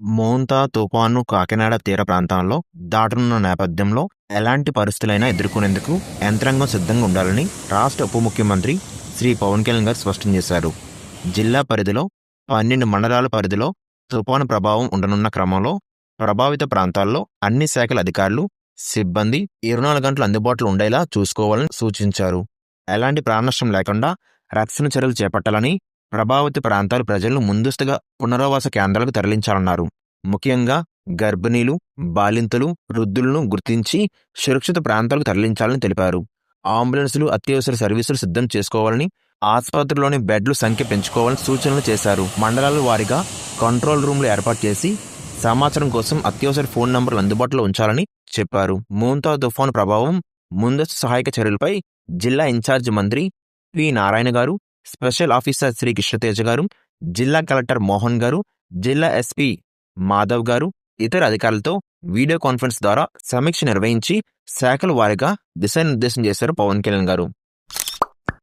మోంతా తుఫాను కాకినాడ తీర ప్రాంతాల్లో దాటనున్న నేపథ్యంలో ఎలాంటి పరిస్థితులైనా ఎదుర్కొనేందుకు యంత్రాంగం సిద్ధంగా ఉండాలని రాష్ట్ర ఉప ముఖ్యమంత్రి శ్రీ పవన్ కళ్యాణ్ గారు స్పష్టం చేశారు. జిల్లా పరిధిలో పన్నెండు మండలాల పరిధిలో తుఫాను ప్రభావం ఉండనున్న క్రమంలో ప్రభావిత ప్రాంతాల్లో అన్ని శాఖల అధికారులు సిబ్బంది ఇరవై నాలుగు గంటలు అందుబాటులో ఉండేలా చూసుకోవాలని సూచించారు. ఎలాంటి ప్రాణనష్టం లేకుండా రక్షణ చర్యలు చేపట్టాలని ప్రభావిత ప్రాంతాల ప్రజలను ముందస్తుగా పునరావాస కేంద్రాలకు తరలించాలన్నారు. ముఖ్యంగా గర్భిణీలు బాలింతలు వృద్ధులను గుర్తించి సురక్షిత ప్రాంతాలకు తరలించాలని తెలిపారు. అంబులెన్సులు అత్యవసర సర్వీసులు సిద్ధం చేసుకోవాలని ఆసుపత్రిలోని బెడ్లు సంఖ్య పెంచుకోవాలని సూచనలు చేశారు. మండలాల వారీగా కంట్రోల్ రూమ్లు ఏర్పాటు చేసి సమాచారం కోసం అత్యవసర ఫోన్ నంబర్లు అందుబాటులో ఉంచాలని చెప్పారు. మూంతా తుఫాను ప్రభావం ముందస్తు సహాయక చర్యలపై జిల్లా ఇన్ఛార్జ్ మంత్రి పి. నారాయణ గారు స్పెషల్ ఆఫీసర్ శ్రీ కృష్ణతేజ గారు జిల్లా కలెక్టర్ మోహన్ గారు జిల్లా ఎస్పీ మాధవ్ గారు ఇతర అధికారులతో వీడియో కాన్ఫరెన్స్ ద్వారా సమీక్ష నిర్వహించి శాఖల వారీగా దిశానిర్దేశం చేశారు పవన్ కళ్యాణ్ గారు.